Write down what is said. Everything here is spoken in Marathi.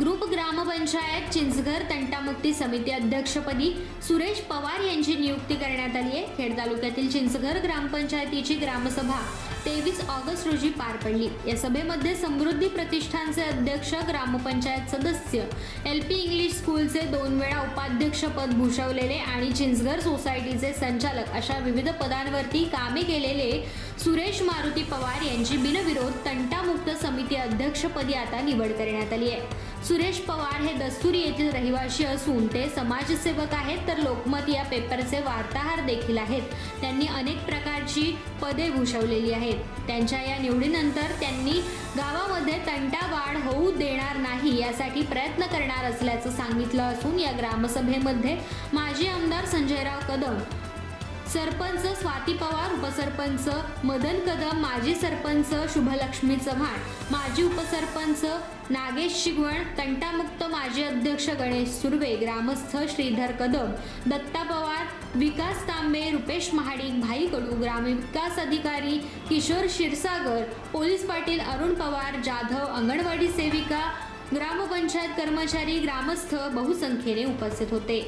ग्रुप ग्रामपंचायत चिंचघर तंटामुक्ती समिती अध्यक्षपदी सुरेश पवार यांची नियुक्ती करण्यात आली आहे. खेड तालुक्यातील चिंचघर ग्रामपंचायतीची ग्रामसभा तेवीस ऑगस्ट रोजी पार पडली. या सभेमध्ये समृद्धी प्रतिष्ठानचे अध्यक्ष ग्रामपंचायत सदस्य एल पी इंग्लिश स्कूलचे दोन वेळा उपाध्यक्ष पद भूषवलेले आणि चिंचघर सोसायटीचे संचालक अशा विविध पदांवरती कामे केलेले सुरेश मारुती पवार यांची बिनविरोध तंटामुक्त समिती अध्यक्षपदी आता निवड करण्यात आली आहे. सुरेश पवार हे दस्तुरी येथील रहिवासी असून ते समाजसेवक आहेत तर लोकमत या पेपरचे वार्ताहर देखील आहेत. त्यांनी अनेक प्रकारची पदे भूषवलेली आहेत. त्यांच्या या निवडीनंतर त्यांनी गावामध्ये तंटावाढ होऊ देणार नाही यासाठी प्रयत्न करणार असल्याचं सांगितलं असून या ग्रामसभेमध्ये माजी आमदार संजयराव कदम सरपंच स्वाती पवार उपसरपंच मदन कदम माजी सरपंच शुभलक्ष्मी चव्हाण माजी उपसरपंच नागेश शिगवण तंटामुक्त माजी अध्यक्ष गणेश सुर्वे ग्रामस्थ श्रीधर कदम दत्ता पवार विकास तांबे रुपेश महाडिक भाई कडू ग्रामविकास अधिकारी किशोर क्षीरसागर पोलीस पाटील अरुण पवार जाधव अंगणवाडी सेविका ग्रामपंचायत कर्मचारी ग्रामस्थ बहुसंख्येने उपस्थित होते.